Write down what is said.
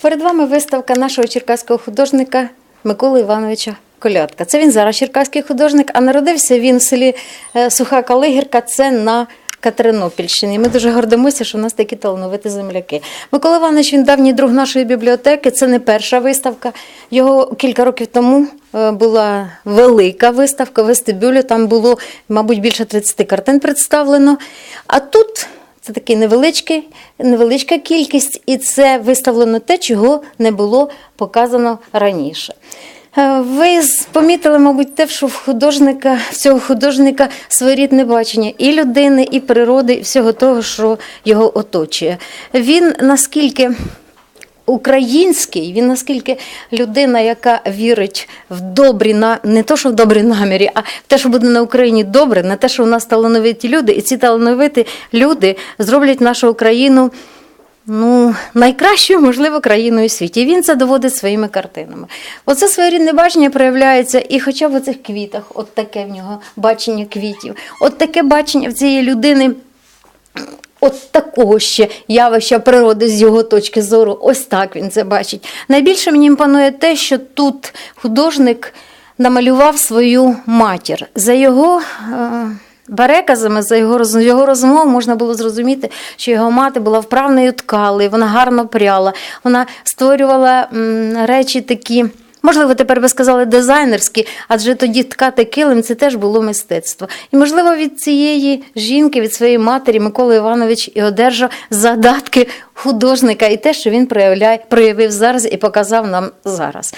Перед вами виставка нашого черкаського художника Миколи Івановича Колядка. Це він зараз черкаський художник, а народився він в селі е, Суха Калигірка, це на Катеринопільщині. Ми дуже гордимося, що в нас такі талановиті земляки. Микола Іванович він давній друг нашої бібліотеки. Це не перша виставка. Його кілька років тому е, була велика виставка в вестибюлі. Там було, мабуть, більше 30 картин представлено. А тут це такий невеличкий, невеличка кількість, і це виставлено те, чого не було показано раніше. Е, Ви помітили, мабуть, те, що в художника, в цього художника своєрідне бачення і людини, і природи, і всього того, що його оточує. Він наскільки український, він наскільки людина, яка вірить в добрі на не то, що в добрі намірі, а в те, що буде на Україні добре, на те, що у нас талановиті люди, і ці талановиті люди зроблять нашу Україну. Ну, найкращою, можливо, країною у світі. Він це доводить своїми картинами. Оце своєрідне бачення проявляється і хоча б у цих квітах, от таке в нього бачення квітів, от таке бачення в цієї людини От такого ще явища природи з його точки зору, ось так він це бачить. Найбільше мені імпонує те, що тут художник намалював свою матір. За його переказами, за його, його розмов можна було зрозуміти, що його мати була вправною ткалею, вона гарно пряла, вона створювала речі такі. Можливо, тепер би сказали дизайнерські, адже тоді ткати килим це теж було мистецтво. І, можливо, від цієї жінки, від своєї матері Микола Іванович і одержав задатки художника і те, що він проявляє, проявив зараз і показав нам зараз.